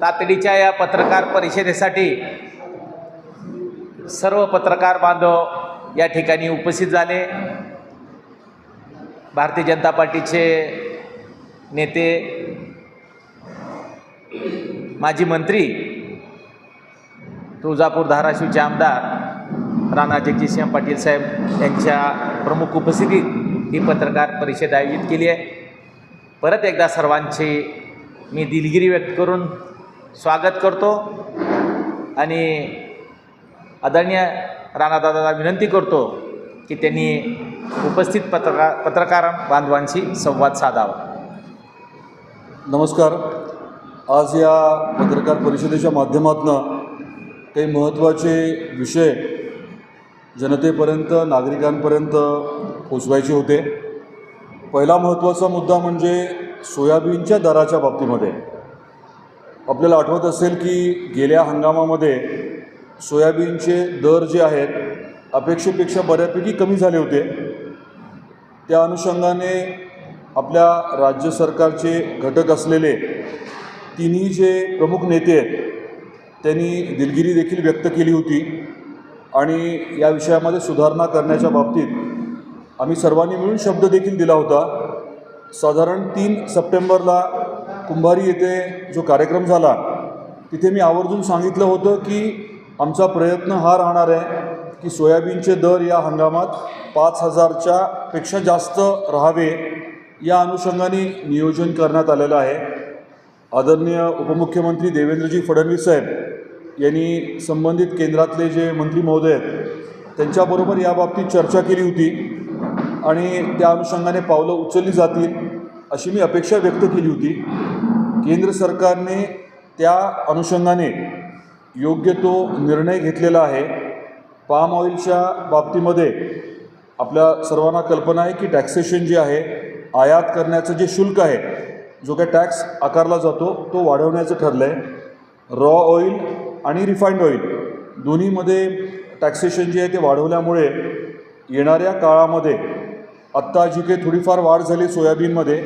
तातडीच्या या पत्रकार परिषदेसाठी सर्व पत्रकार बांधव या ठिकाणी उपस्थित झाले. भारतीय जनता पार्टीचे नेते माजी मंत्री तुळजापूर धाराशिवचे आमदार राणा जगजितसिंह पाटील साहेब यांच्या प्रमुख उपस्थितीत ही पत्रकार परिषद आयोजित केली आहे. परत एकदा सर्वांची मी दिलगिरी व्यक्त करून स्वागत करतो आणि आदरणीय राणादादाला विनंती करतो की त्यांनी उपस्थित पत्रकार पत्रकार बांधवांशी संवाद साधावा. नमस्कार. आज या पत्रकार परिषदेच्या माध्यमातून काही महत्त्वाचे विषय जनतेपर्यंत नागरिकांपर्यंत पोचवायचे होते. पहिला महत्त्वाचा मुद्दा म्हणजे सोयाबीनच्या दराच्या बाबतीमध्ये. आपल्याला आठवत असेल की गेल्या हंगामामध्ये सोयाबीनचे दर जे आहेत अपेक्षेपेक्षा बऱ्यापैकी कमी झाले होते. त्या अनुषंगाने आपल्या राज्य सरकारचे घटक असलेले तिन्ही जे प्रमुख नेते आहेत त्यांनी दिलगिरी देखील व्यक्त केली होती. आणि या विषयामध्ये सुधारणा करण्याच्या बाबतीत आम्ही सर्वांनी मिळून शब्द देखील दिला होता. साधारण तीन सप्टेंबरला कुंभारी येथे जो कार्यक्रम झाला तिथे मी आवर्जून सांगितलं होतं की आमचा प्रयत्न हा राहणार आहे की सोयाबीनचे दर या हंगामात पाच हजारच्या पेक्षा जास्त राहावे या अनुषंगाने नियोजन करण्यात आलेलं आहे. आदरणीय उपमुख्यमंत्री देवेंद्रजी फडणवीस साहेब यांनी संबंधित केंद्रातले जे मंत्री महोदय आहेत त्यांच्याबरोबर याबाबतीत चर्चा केली होती आणि त्या अनुषंगाने पावलं उचलली जातील अशी मी अपेक्षा व्यक्त केली होती. केंद्र सरकारने त्या अनुषंगाने योग्य तो निर्णय घेतलेला आहे. पाम ऑइलच्या बाबतीमध्ये आपल्या सर्वांना कल्पना आहे की टॅक्सेशन जे आहे आयात करण्याचं जे शुल्क आहे जो काय टॅक्स आकारला जातो तो वाढवण्याचं ठरलं आहे रॉ ऑइल आणि रिफाईंड ऑइल दोन्हीमध्ये टॅक्सेशन जे आहे ते वाढवल्यामुळे येणाऱ्या काळामध्ये आत्ता जी काही थोडीफार वाढ झाली सोयाबीनमध्ये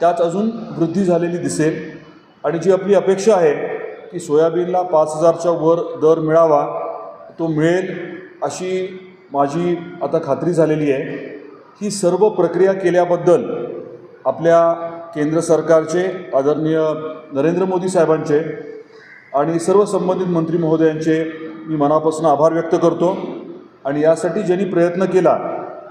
त्यात अजून वृद्धी झालेली दिसेल. आणि जी आपली अपेक्षा आहे की सोयाबीनला पाच हजारच्या वर दर मिळावा तो मिळेल अशी माझी आता खात्री झालेली आहे. ही सर्व प्रक्रिया केल्याबद्दल आपल्या केंद्र सरकारचे आदरणीय नरेंद्र मोदी साहेबांचे आणि सर्व संबंधित मंत्री महोदयांचे मी मनापासून आभार व्यक्त करतो. आणि यासाठी ज्यांनी प्रयत्न केला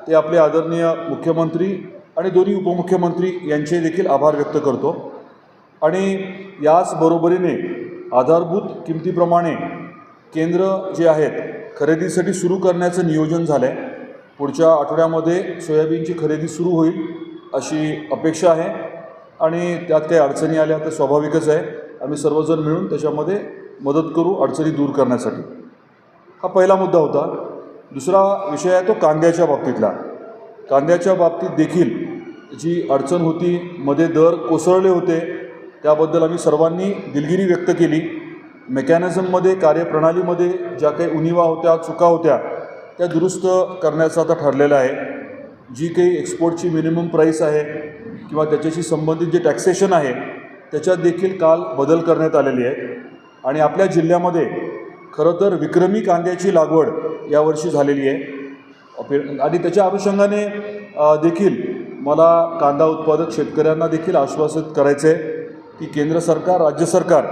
ते आपले आदरणीय मुख्यमंत्री आणि दोन्ही उपमुख्यमंत्री यांचे देखील आभार व्यक्त करतो. आणि याच बरोबरीने आधारभूत किमतीप्रमाणे केंद्र जे आहेत खरेदीसाठी सुरू करण्याचं नियोजन झालं आहे पुढच्या आठवड्यामध्ये सोयाबीनची खरेदी सुरू होईल अशी अपेक्षा आहे. आणि त्यात काही अडचणी आल्या तर स्वाभाविकच आहे. आम्ही सर्वजण मिळून त्याच्यामध्ये मदत करू अडचणी दूर करण्यासाठी. हा पहिला मुद्दा होता. दुसरा विषय आहे तो कांद्याच्या बाबतीतला. कांद्याच्या बाबतीत देखील जी अडचण होती मध्ये दर कोसळले होते त्याबद्दल आम्ही सर्वांनी दिलगिरी व्यक्त केली. मेकॅनिझममध्ये कार्यप्रणालीमध्ये ज्या काही उणिवा होत्या चुका होत्या त्या दुरुस्त करण्याचं आता ठरलेलं आहे. जी काही एक्सपोर्टची मिनिमम प्राईस आहे किंवा त्याच्याशी संबंधित जे टॅक्सेशन आहे त्याच्यात देखील काल बदल करण्यात आलेली आहे आणि आपल्या जिल्ह्यामध्ये खरं तर विक्रमी कांद्याची लागवड यावर्षी झालेली आहे. आणि त्याच्या अनुषंगाने देखील मला कांदा उत्पादक शेतकऱ्यांना देखील आश्वासित करायचं आहे की केंद्र सरकार राज्य सरकार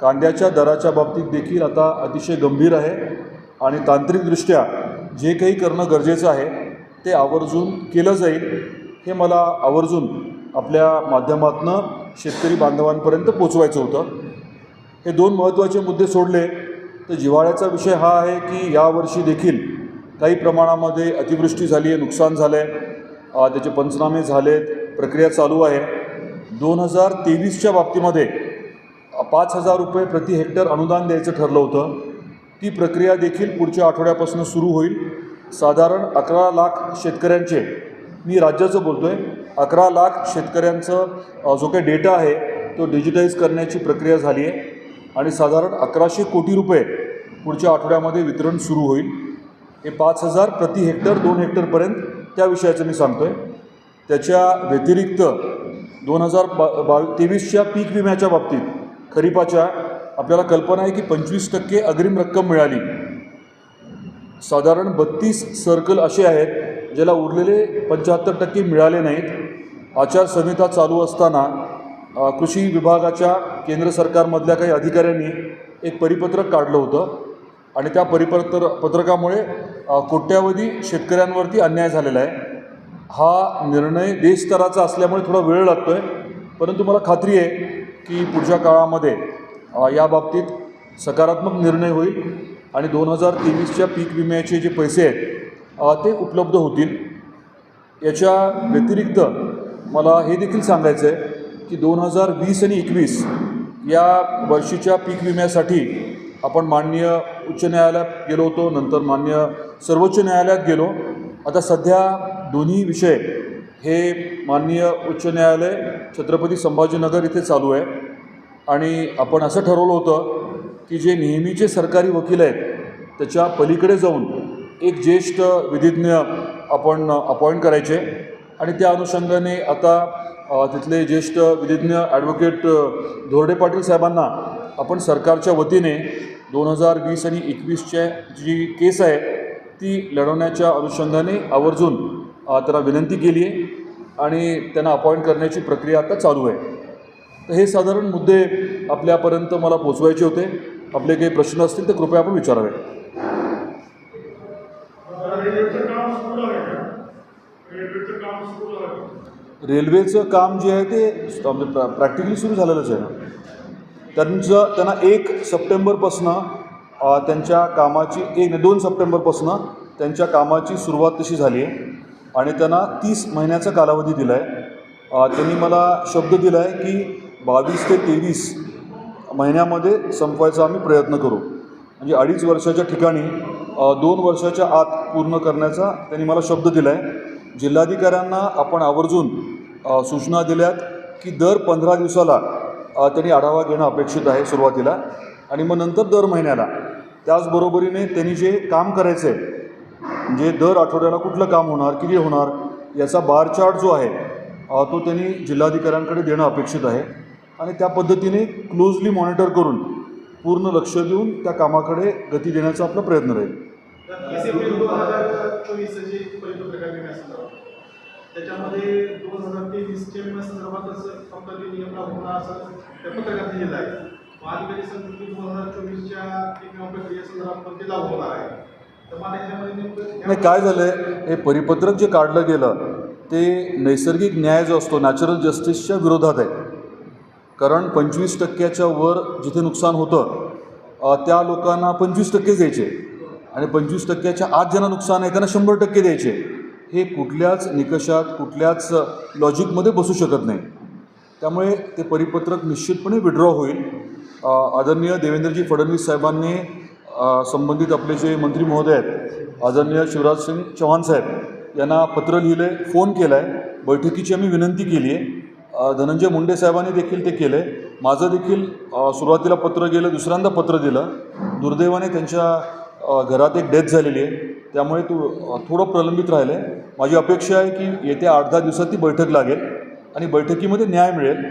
कांद्याच्या दराच्या बाबतीत देखील आता अतिशय गंभीर आहे आणि तांत्रिकदृष्ट्या जे काही करणं गरजेचं आहे ते आवर्जून केलं जाईल हे मला आवर्जून आपल्या माध्यमातनं शेतकरी बांधवांपर्यंत पोचवायचं होतं. हे दोन महत्त्वाचे मुद्दे सोडले. तर जिव्हाळ्याचा विषय हा आहे की यावर्षी देखील काही प्रमाणामध्ये अतिवृष्टी झाली आहे नुकसान झालं आहे त्याचे पंचनामे झालेत प्रक्रिया चालू आहे. दोन हजार तेवीसच्या बाबतीमध्ये पाच हजार रुपये प्रति हेक्टर अनुदान द्यायचं ठरलं होतं. ती प्रक्रिया देखील पुढच्या आठवड्यापासून सुरू होईल. साधारण अकरा लाख शेतकऱ्यांचे मी राज्याचं बोलतो आहे अकरा लाख शेतकऱ्यांचं जो काही डेटा आहे तो डिजिटाईज करण्याची प्रक्रिया झाली आहे. आणि साधारण अकराशे कोटी रुपये पुढच्या आठवड्यामध्ये वितरण सुरू होईल. हे पाच हजार प्रति हेक्टर दोन हेक्टरपर्यंत त्या विषयाचं मी सांगतो आहे त्याच्या व्यतिरिक्त दोन हजार बा बा तेवीसच्या पीक विम्याच्या बाबतीत खरीपाच्या आपल्याला कल्पना आहे की पंचवीस टक्के अग्रिम रक्कम मिळाली. साधारण बत्तीस सर्कल असे आहेत ज्याला उरलेले पंच्याहत्तर टक्के मिळाले नाहीत. आचारसंहिता चालू असताना कृषी विभागाच्या केंद्र सरकारमधल्या काही अधिकाऱ्यांनी एक परिपत्रक काढलं होतं आणि त्या परिपत्र पत्रकामुळे कोट्यावधी शेतकऱ्यांवरती अन्याय झालेला आहे. हा निर्णय देशस्तराचा असल्यामुळे थोडा वेळ लागतो आहे परंतु मला खात्री आहे की पुढच्या काळामध्ये या बाबतीत सकारात्मक निर्णय होईल आणि दोन हजार तेवीसच्या पीक विम्याचे जे पैसे आहेत ते उपलब्ध होतील. याच्या व्यतिरिक्त मला हे देखील सांगायचं आहे की दोन हजार वीस आणि एकवीस या वर्षीच्या पीक विम्यासाठी आपण माननीय उच्च न्यायालयात गेलो होतो नंतर मान्य सर्वोच्च न्यायालयात गेलो. आता सध्या दोन्ही विषय हे माननीय उच्च न्यायालय छत्रपती संभाजीनगर इथे चालू आहे. आणि आपण असं ठरवलं होतं की जे नेहमीचे सरकारी वकील आहेत त्याच्या पलीकडे जाऊन एक ज्येष्ठ विधिज्ञ आपण अपॉइंट करायचे. आणि त्या अनुषंगाने आता तिथले ज्येष्ठ विधिज्ञ ॲडव्होकेट धोरडे पाटील साहेबांना आपण सरकारच्या वतीने दोन हजार वीस आणि एकवीसच्या जी केस आहे ती लढवण्याच्या अनुषंगाने आवर्जून त्याला त्यांना विनंती केली आहे आणि त्यांना अपॉइंट करण्याची प्रक्रिया आता चालू आहे. तर हे साधारण मुद्दे आपल्यापर्यंत मला पोचवायचे होते. आपले काही प्रश्न असतील तर कृपया आपण विचारावे. रेल्वेचं काम जे आहे ते म्हणजे प्रॅक्टिकली सुरू झालेलंच आहे. ना त्यांचं त्यांना एक सप्टेंबरपासनं त्यांच्या कामाची एक नाही, दोन सप्टेंबरपासनं त्यांच्या कामाची सुरुवात तशी झाली आहे. आणि त्यांना तीस महिन्याचा कालावधी दिला आहे त्यांनी मला शब्द दिला आहे की बावीस ते तेवीस महिन्यामध्ये संपवायचा आम्ही प्रयत्न करू. म्हणजे अडीच वर्षाच्या ठिकाणी दोन वर्षाच्या आत पूर्ण करण्याचा त्यांनी मला शब्द दिला आहे जिल्हाधिकाऱ्यांना आपण आवर्जून सूचना दिल्यात की दर पंधरा दिवसाला त्यांनी आढावा घेणं अपेक्षित आहे सुरुवातीला. आणि मग नंतर दर महिन्याला त्याचबरोबरीने त्यांनी जे काम करायचं आहे म्हणजे दर आठवड्याला कुठलं काम होणार किती होणार याचा बार चार्ट जो आहे तो त्यांनी जिल्हाधिकाऱ्यांकडे देणं अपेक्षित आहे. आणि त्या पद्धतीने क्लोजली मॉनिटर करून पूर्ण लक्ष देऊन त्या कामाकडे गती देण्याचा आपला प्रयत्न राहील. त्याच्यामध्ये दोन हजार तेवीसच्या विम्यासंदर्भातच फक्त नियम लागू होणार असं त्या पत्रकात आहे. मग संस्कृती दोन हजार चोवीसच्या एक प्रक्रियेसंदर्भात ते लागू होणार आहे. तर मला नेमकं नाही काय झालं आहे हे परिपत्रक जे काढलं गेलं ते नैसर्गिक न्याय जो असतो नॅचरल जस्टिसच्या विरोधात आहे. कारण पंचवीस टक्क्याच्या वर जिथे नुकसान होतं त्या लोकांना पंचवीस टक्के द्यायचे. आणि पंचवीस टक्क्याच्या आत ज्यांना नुकसान आहे त्यांना शंभर टक्के द्यायचे. हे कुठल्याच निकषात कुठल्याच लॉजिकमध्ये बसू शकत नाही. त्यामुळे ते परिपत्रक निश्चितपणे विड्रॉ होईल. आदरणीय देवेंद्रजी फडणवीस साहेबांनी संबंधित आपले जे मंत्री महोदय आहेत आदरणीय शिवराज सिंग चौहान साहेब यांना पत्र लिहिलं फोन केला आहे बैठकीची आम्ही विनंती केली आहे. धनंजय मुंडे साहेबांनी देखील ते केलं. आहे माझं देखील सुरुवातीला पत्र गेलं दुसऱ्यांदा पत्र दिलं. दुर्दैवाने त्यांच्या घरात एक डेथ झालेली आहे. त्यामुळे तो थोडं प्रलंबित राहिलं आहे माझी अपेक्षा आहे की येत्या आठ दहा दिवसात ती बैठक लागेल आणि बैठकीमध्ये न्याय मिळेल.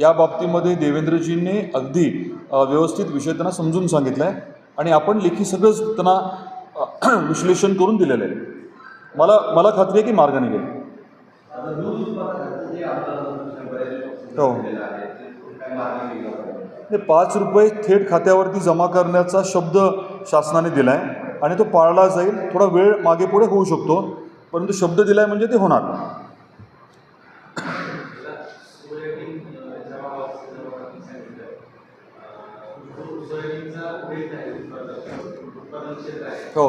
या बाबतीमध्ये देवेंद्रजींनी अगदी व्यवस्थित विषय त्यांना समजून सांगितला आहे आणि आपण लेखी सगळंच त्यांना विश्लेषण करून दिलेलं आहे. मला मला खात्री आहे की मार्ग निघेल हो. नाही पाच रुपये थेट खात्यावरती जमा करण्याचा शब्द शासनाने दिला आहे आणि तो पाळला जाईल. थोडा वेळ मागे पुढे होऊ शकतो परंतु शब्द दिला आहे म्हणजे ते होणार हो या जवळपास सगळ्याच भागामध्ये अतिवृष्टी झालेली आहे सोयाबीन उत्पादनच तेवढं निघणार हो.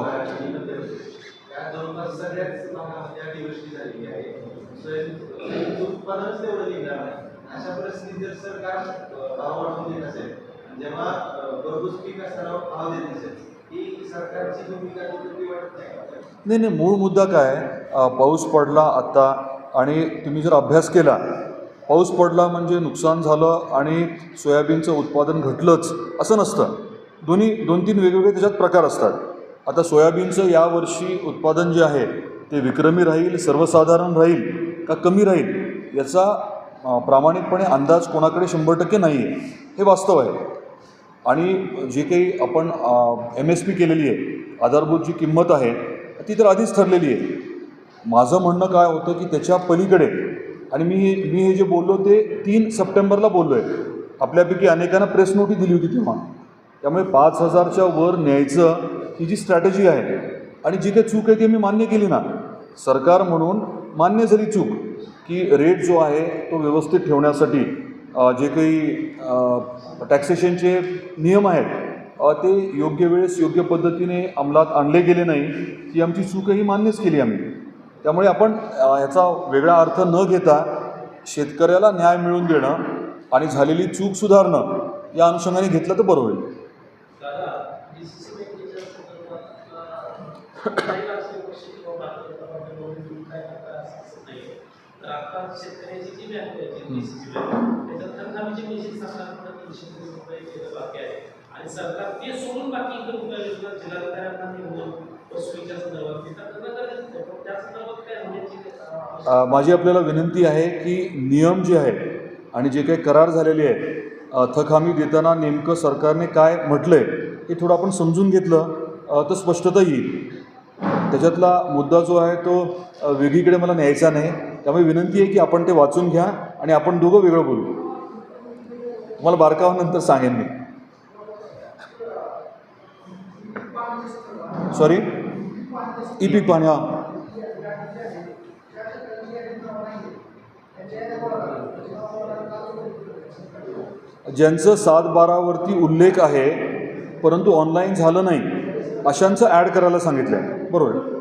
अशा परिस्थितीत जर सरकार भाव वाढवून देत असेल जेव्हा पीक असताना भाव देत नसेल नाही नाही मूळ मुद्दा काय? पाऊस पडला आत्ता आणि तुम्ही जर अभ्यास केला पाऊस पडला म्हणजे नुकसान झालं आणि सोयाबीनचं उत्पादन घटलंच असं नसतं. दोन्ही दोन तीन वेगवेगळे त्याच्यात प्रकार असतात. आता सोयाबीनचं यावर्षी उत्पादन जे आहे ते विक्रमी राहील सर्वसाधारण राहील का कमी राहील? याचा प्रामाणिकपणे अंदाज कोणाकडे शंभर टक्के नाही आहे. हे वास्तव आहे. आणि जे काही आपण एम एस पी केलेली आहे आधारभूत जी किंमत आहे ती तर आधीच ठरलेली आहे. माझं म्हणणं काय होतं की त्याच्या पलीकडे आणि मी हे मी हे जे बोललो ते तीन सप्टेंबरला बोललो आहे आपल्यापैकी अनेकांना प्रेस नोटीस दिली होती तेव्हा. त्यामुळे पाच हजारच्या वर न्यायचं ही जी स्ट्रॅटेजी आहे आणि जी काही चूक आहे ती मी मान्य केली ना सरकार म्हणून मान्य झाली चूक की रेट जो आहे तो व्यवस्थित ठेवण्यासाठी जे काही टॅक्सेशनचे नियम आहेत ते योग्य वेळेस योग्य पद्धतीने अंमलात आणले गेले नाही ही आमची चूकही मान्यच केली आम्ही. त्यामुळे आपण ह्याचा वेगळा अर्थ न घेता शेतकऱ्याला न्याय मिळवून देणं आणि झालेली चूक सुधारणं या अनुषंगाने घेतलं तर बरं होईल दादा डीसीसी बँकेच्या संदर्भात काही राजकीय पक्ष किंवा भारतीय जनता पार्टी म्हणून काय करता असं नाही तर आता शेतकऱ्याची जी बँक आहे त्याच्यात सरकारकडे तीनशे रुपये बाकी आहे आणि सरकार ते सोडून बाकी इतर उपाययोजना जिल्हाधिकाऱ्यांना संदर्भात गरजेचं आहे पण त्या संदर्भात काय होण्याची माझी आपल्याला विनंती आहे की नियम जे आहे आणि जे काही करार झालेले आहे थक हमी देताना नेमकं सरकारने काय म्हटलं आहे हे थोडं आपण समजून घेतलं तर स्पष्टता येईल. त्याच्यातला मुद्दा जो आहे तो वेगळीकडे मला न्यायचा नाही. त्यामुळे विनंती आहे की आपण ते वाचून घ्या आणि आपण दोघं वेगळं बोलू. तुम्हाला बारकावानंतर सांगेन मी. सॉरी ई पीक पाणी हां. ज्यांचं सात बारावरती उल्लेख आहे परंतु ऑनलाईन झालं नाही अशांचं ॲड करायला सांगितलं आहे बरोबर.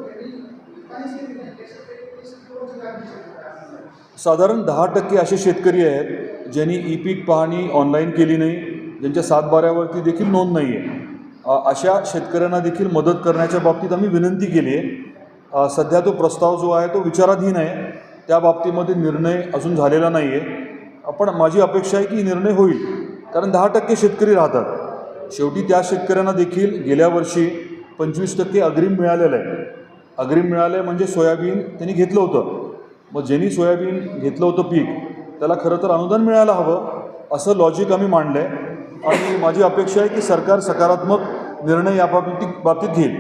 साधारण दहा टक्के असे शेतकरी आहेत ज्यांनी ई पीक पाहणी ऑनलाईन केली नाही ज्यांच्या सातबाऱ्यावरती देखील नोंद नाही आहे अशा शेतकऱ्यांना देखील मदत करण्याच्या बाबतीत आम्ही विनंती केली आहे. सध्या तो प्रस्ताव जो आहे तो विचाराधीन आहे. त्या बाबतीमध्ये निर्णय अजून झालेला नाही आहे पण माझी अपेक्षा आहे की निर्णय होईल. कारण दहा टक्के शेतकरी राहतात. शेवटी त्या शेतकऱ्यांना देखील गेल्या वर्षी पंचवीस टक्के अग्रिम मिळालेलं आहे. अग्रिम मिळालं आहे म्हणजे सोयाबीन त्यांनी घेतलं होतं. मग ज्यांनी सोयाबीन घेतलं होतं पीक त्याला खरं तर अनुदान मिळायला हवं असं लॉजिक आम्ही मांडलं आहे आणि माझी अपेक्षा आहे की सरकार सकारात्मक निर्णय या बाबतीत बाबतीत घेईल.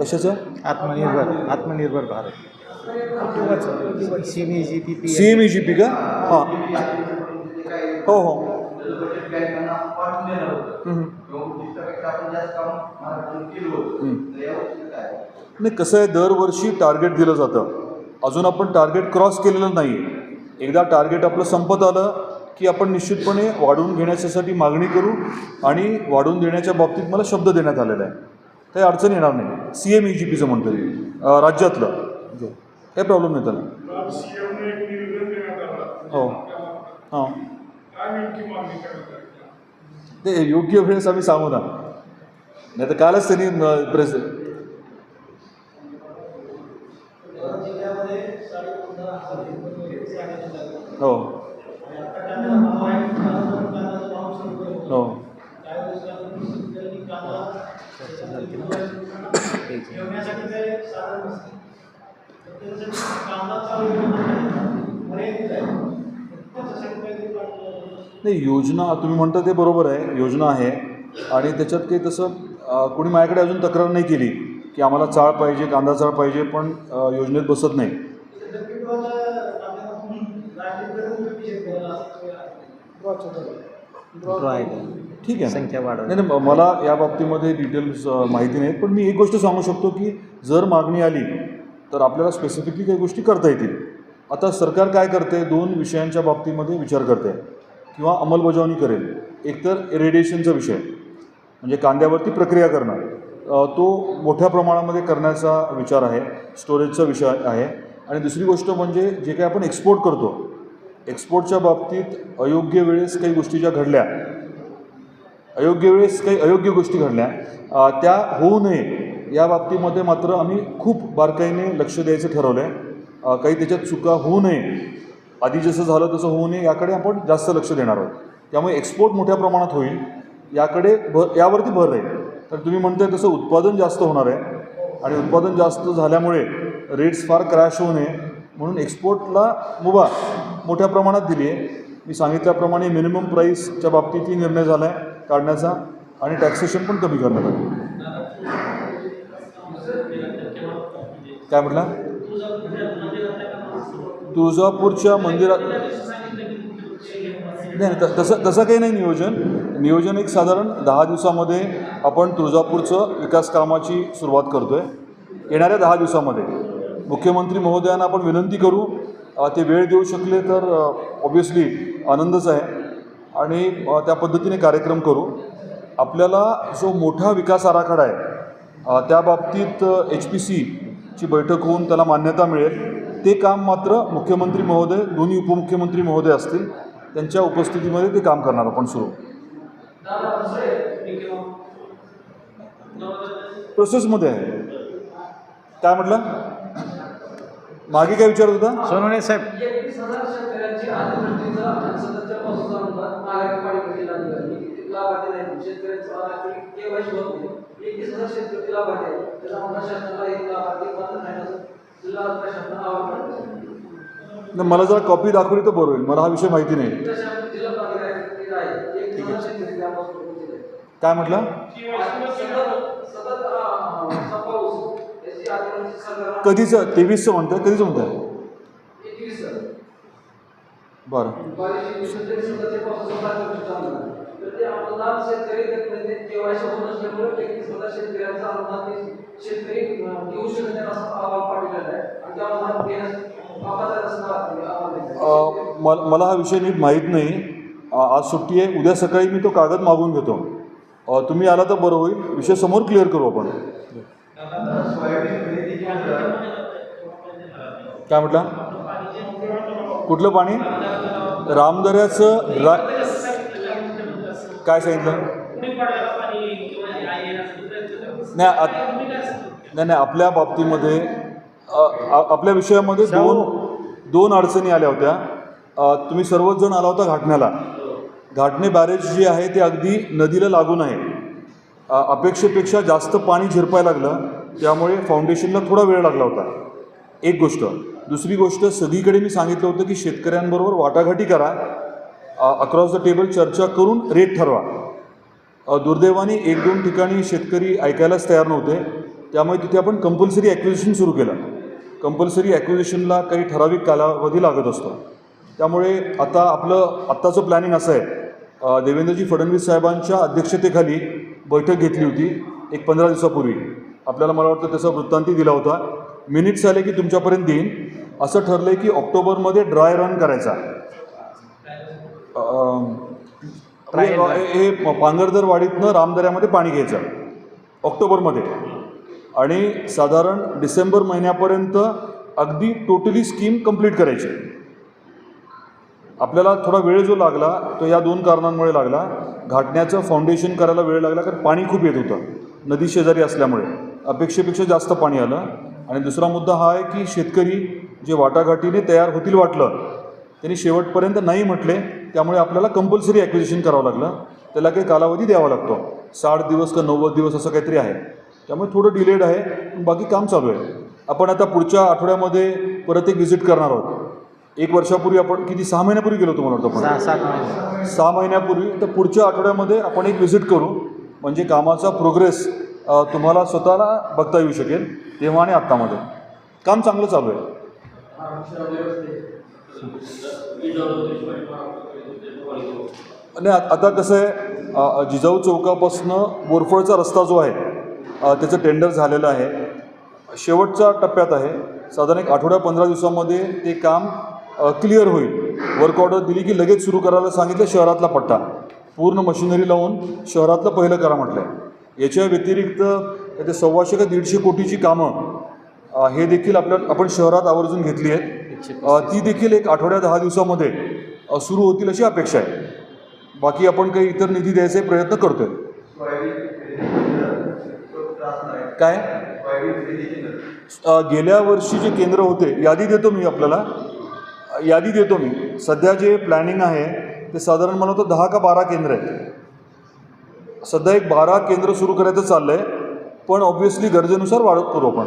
कशाचं? Atmanirbhar Atmanirbhar Bharat. Simi G P P C M E G P का हां हो हो. नाही कसं आहे दरवर्षी टार्गेट दिलं जातं. अजून आपण टार्गेट क्रॉस केलेलं नाही. एकदा टार्गेट आपलं संपत आलं की आपण निश्चितपणे वाढवून घेण्याच्यासाठी मागणी करू आणि वाढवून देण्याच्या बाबतीत मला शब्द देण्यात आलेला आहे. काही अडचण येणार नाही. सी एम ई जी पीचं म्हणतो राज्यातलं. जो काही प्रॉब्लेम नाही त्याला. आलं. हो. हां. काय नेमकी मागणी करण्यात आली ते योग्य वेळेस आम्ही सांगू ना नाही तर कालच त्यांनी प्रेस. हो. हो कांदा नाही योजना तुम्ही म्हणता ते बरोबर आहे योजना आहे. आणि त्याच्यात काही तसं कोणी माझ्याकडे अजून तक्रार नाही केली की आम्हाला चाळ पाहिजे कांदा चाळ पाहिजे पण योजनेत बसत नाही. ठीक आहे. संख्या वाढव नाही नाही मला या बाबतीमध्ये डिटेल्स माहिती नाहीत पण मी एक गोष्ट सांगू शकतो की जर मागणी आली तर आपल्याला स्पेसिफिकली काही गोष्टी करता येतील. आता सरकार काय करते? दोन विषयांच्या बाबतीमध्ये विचार करते. किंवा अंमलबजावणी करेल. एकतर रेडिएशनचा विषय म्हणजे कांद्यावरती प्रक्रिया करणं तो मोठ्या प्रमाणामध्ये करण्याचा विचार आहे स्टोरेजचा विषय आहे. आणि दुसरी गोष्ट म्हणजे जे काही आपण एक्सपोर्ट करतो एक्सपोर्टच्या बाबतीत अयोग्य वेळेस काही गोष्टी ज्या घडल्या अयोग्य वेळेस काही अयोग्य गोष्टी घडल्या त्या होऊ नये या बाबतीमध्ये मात्र आम्ही खूप बारकाईने लक्ष द्यायचं ठरवलं आहे काही त्याच्यात चुका होऊ नये. आधी जसं झालं तसं होऊ नये याकडे आपण जास्त लक्ष देणार आहोत. त्यामुळे एक्सपोर्ट मोठ्या प्रमाणात होईल. याकडे भर यावरती भर राहील. तर तुम्ही म्हणताय तसं उत्पादन जास्त होणार आहे. आणि उत्पादन जास्त झाल्यामुळे रेट्स फार क्रॅश होऊ नये. म्हणून एक्सपोर्टला मुभा मोठ्या प्रमाणात दिली आहे. मी सांगितल्याप्रमाणे मिनिमम प्राईसच्या बाबतीतही निर्णय झाला आहे काढण्याचा. आणि टॅक्सेशन पण कमी करण्यात आलं. काय म्हटलं? तुळजापूरच्या मंदिरात नाही नाही, तसं तसं काही नाही नियोजन. नियोजन एक साधारण दहा दिवसामध्ये आपण तुळजापूरचं विकास कामाची सुरुवात करतो आहे येणाऱ्या दहा दिवसामध्ये. मुख्यमंत्री महोदयांना आपण विनंती करू. ते वेळ देऊ शकले तर ऑब्वियसली आनंदच आहे. आणि त्या पद्धतीने कार्यक्रम करू. आपल्याला जो मोठा विकास आराखडा आहे त्या बाबतीत एच पी सी सीची बैठक होऊन त्याला मान्यता मिळेल. ते काम मात्र मुख्यमंत्री महोदय दोन्ही उपमुख्यमंत्री महोदय असतील. त्यांच्या उपस्थितीमध्ये ते काम करणार आपण सुरू. प्रोसेसमध्ये आहे. काय म्हटलं? मागे काय विचारत होता? सोनवणे साहेब. नाही मला जरा कॉपी दाखवली तर बरं होईल. मला हा विषय माहिती नाही. आहे. काय म्हटलं? कधीचं तेवीसचं म्हणताय कधीचं म्हणताय? एकवीस बरं. बावीसशे म्हणजे अनुदान शेतकरी देत नाही. केवायसी होत नसल्यामुळे एकवीस हजार शेतकऱ्यांचं अनुदान शेतकरी घेऊ शकत नाही असा अहवाल पाठवलेला आहे. आणि त्या अनुदान देण्यास मला हा विषय नीट माहीत नाही. आज सुट्टी आहे. उद्या सकाळी मी तो कागद मागून घेतो. तुम्ही आला तर बरं होईल. विषय समोर क्लिअर करू आपण. काय म्हटलं? कुठलं पाणी? रामदऱ्याचं ड्राय काय सांगितलं? नाही नाही नाही आपल्या बाबतीमध्ये आपल्या विषयामध्ये दोन दोन अडचणी आल्या होत्या. तुम्ही सर्वच जण आला होता घाटण्याला. घाटणे बॅरेज जे आहे ते अगदी नदीला लागून आहे. अपेक्षेपेक्षा जास्त पाणी झिरपायला लागलं. त्यामुळे फाउंडेशनला थोडा वेळ लागला होता. एक गोष्ट. दुसरी गोष्ट सगळीकडे मी सांगितलं होतं की शेतकऱ्यांबरोबर वाटाघाटी करा. अक्रॉस द टेबल चर्चा करून रेट ठरवा. दुर्दैवाने एक दोन ठिकाणी शेतकरी ऐकायलाच तयार नव्हते. त्यामुळे तिथे आपण कंपल्सरी ॲक्विजिशन सुरू केलं. कंपल्सरी ॲक्विजिशनला काही ठराविक कालावधी लागत असतो. त्यामुळे आता आपलं आत्ताचं प्लॅनिंग असं आहे. देवेंद्रजी फडणवीस साहेबांच्या अध्यक्षतेखाली बैठक घेतली होती एक पंधरा दिवसापूर्वी. आपल्याला मला वाटतं त्याचा वृत्तांती दिला होता. मिनिट्स आले की तुमच्यापर्यंत देईन. असं ठरलं आहे की ऑक्टोबरमध्ये ड्राय रन करायचा. हे पांगरदरवाडीतनं रामदऱ्यामध्ये पाणी घ्यायचं ऑक्टोबरमध्ये. आणि साधारण डिसेंबर महिन्यापर्यंत अगदी टोटली स्कीम कंप्लीट करायची. आपल्याला थोडा वेळ जो लागला तो या दोन कारणांमुळे लागला. घाटण्याचं फाउंडेशन करायला वेळ लागला कारण पाणी खूप येत होतं. नदी शेजारी असल्यामुळे. अपेक्षेपेक्षा जास्त पाणी आलं. आणि दुसरा मुद्दा हा आहे की शेतकरी जे वाटाघाटीने तयार होतील वाटलं त्यांनी शेवटपर्यंत नाही म्हटले त्यामुळे आपल्याला कंपल्सरी ॲक्विजिशन करावं लागलं. त्याला काही कालावधी द्यावा लागतो. साठ दिवस का नव्वद दिवस असं काहीतरी आहे. त्यामुळे थोडं डिलेड आहे पण बाकी काम चालू आहे. आपण आता पुढच्या आठवड्यामध्ये परत एक व्हिजिट करणार आहोत. एक वर्षापूर्वी आपण किती सहा महिन्यापूर्वी गेलो होतो मला वाटतं महिने. सहा महिन्यापूर्वी तर पुढच्या आठवड्यामध्ये आपण एक व्हिजिट करू. म्हणजे कामाचा प्रोग्रेस तुम्हाला स्वतःला बघता येऊ शकेल तेव्हा आणि आत्तामध्ये. काम चांगलं चालू आहे. आणि आता कसं आहे जिजाऊ चौकापासनं बोरफळचा रस्ता जो आहे त्याचं टेंडर झालेलं आहे. शेवटच्या टप्प्यात आहे. साधारण एक आठवड्या पंधरा दिवसामध्ये ते काम क्लिअर होईल. वर्क ऑर्डर दिली की लगेच सुरू करायला सांगितलं शहरातला पट्टा. पूर्ण मशिनरी लावून शहरातलं पहिलं करा म्हटलं आहे याच्या व्यतिरिक्त ते सव्वाशे का दीडशे कोटीची कामं हे देखील आपल्या आपण शहरात आवर्जून घेतली आहेत. ती देखील एक आठवड्या दहा दिवसामध्ये सुरू होतील अशी अपेक्षा आहे. बाकी आपण काही इतर निधी द्यायचे प्रयत्न करतोय. काय? गेल्या वर्षी जे केंद्र होते यादी देतो मी आपल्याला. यादी देतो मी. सध्या जे प्लॅनिंग आहे ते साधारण मला वाटतं दहा का बारा केंद्र आहेत. सध्या एक बारा केंद्र सुरू करायचं चाललं आहे पण ऑब्व्हियसली गरजेनुसार वाढत करू आपण.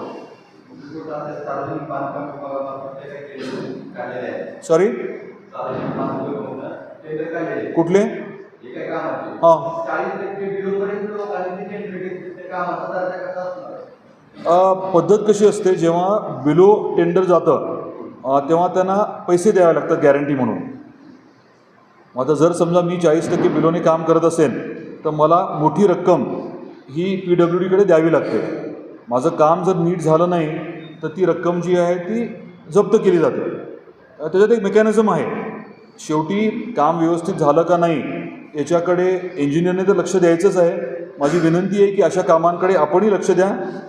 सॉरी. कुठले हां पद्धत कशी असते जेव्हा बिलो टेंडर जातं तेव्हा त्यांना पैसे द्यावे लागतात गॅरंटी म्हणून. आता जर समजा मी चाळीस टक्के बिलोने काम करत असेल तर मला मोठी रक्कम ही पी डब्ल्यू डीकडे द्यावी लागते. माझं काम जर नीट झालं नाही तर ती रक्कम जी आहे ती जप्त केली जाते. त्याच्यात एक मेकॅनिझम आहे. शेवटी काम व्यवस्थित झालं का नाही याच्याकडे इंजिनियरने तर लक्ष द्यायचंच आहे. माझी विनंती आहे की अशा कामांकडे आपणही लक्ष द्या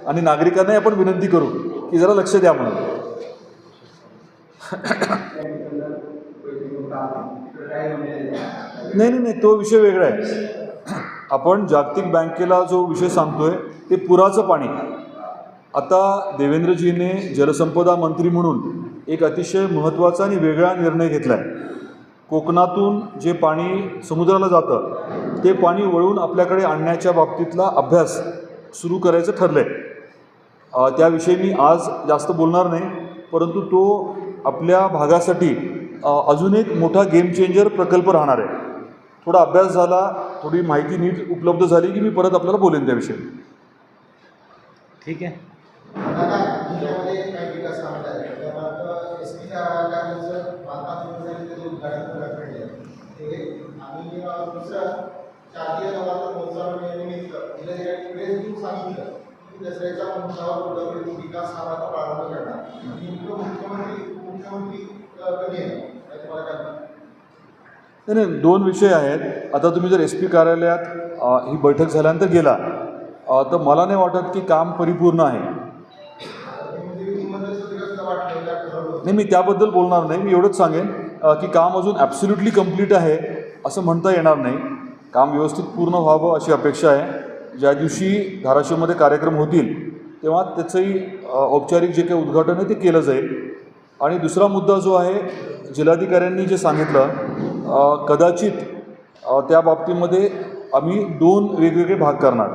आणि नागरिकांनाही आपण विनंती करू की जरा लक्ष द्या म्हणून. नाही नाही नाही तो विषय वेगळा आहे. आपण जागतिक बँकेला जो विषय सांगतोय ते पुराचं पाणी. आता देवेंद्रजीने जलसंपदा मंत्री म्हणून एक अतिशय महत्त्वाचा आणि वेगळा निर्णय घेतला आहे कोकणातून जे पाणी समुद्राला जातं ते पाणी वळून आपल्याकडे आणण्याच्या बाबतीतला अभ्यास सुरू करायचं ठरलं आहे त्याविषयी मी आज जास्त बोलणार नाही परंतु तो आपल्या भागासाठी अजून एक मोठा गेम चेंजर प्रकल्प राहणार आहे. थोडा अभ्यास झाला थोडी माहिती नीट उपलब्ध झाली की मी परत आपल्याला बोलेन त्याविषयी. ठीक आहे. सांगितलं की दसऱ्याच्या विकास कामाचा प्रारंभ करणार नेमकं मुख्यमंत्री मुख्यमंत्री कधी येणार नाही. नाही दोन विषय आहेत आता तुम्ही जर एस पी कार्यालयात ही बैठक झाल्यानंतर गेला तर मला नाही वाटत की काम परिपूर्ण आहे नाही मी त्याबद्दल बोलणार नाही. मी एवढंच सांगेन की काम अजून ॲब्सोल्युटली कंप्लीट आहे असं म्हणता येणार नाही. काम व्यवस्थित पूर्ण व्हावं अशी अपेक्षा आहे. ज्या दिवशी धाराशिवमध्ये कार्यक्रम होतील तेव्हा त्याचंही औपचारिक जे काही उद्घाटन आहे ते केलं जाईल. आणि दुसरा मुद्दा जो आहे जिल्हाधिकाऱ्यांनी जे सांगितलं कदाचित त्या बाबतीमध्ये आम्ही दोन वेगवेगळे भाग करणार.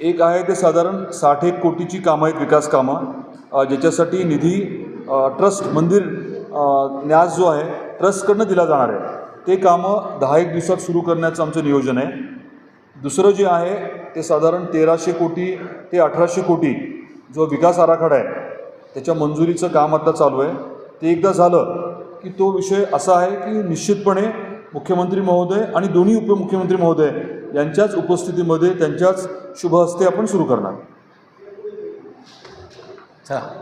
एक आहे ते साधारण साठ एक कोटीची कामं आहेत विकास कामं ज्याच्यासाठी निधी ट्रस्ट मंदिर न्यास जो आहे ट्रस्टकडनं दिला जाणार आहे. ते कामं दहा एक दिवसात सुरू करण्याचं आमचं नियोजन आहे. दुसरं जे आहे ते साधारण तेराशे कोटी ते अठराशे कोटी जो विकास आराखडा आहे त्याच्या मंजुरीचं काम आता चालू आहे. ते एकदा झालं की तो विषय असा आहे की निश्चितपणे मुख्यमंत्री महोदय आणि दोन्ही उपमुख्यमंत्री महोदय यांच्याच उपस्थितीमध्ये त्यांच्याच शुभ हस्ते आपण सुरू करणार. चला.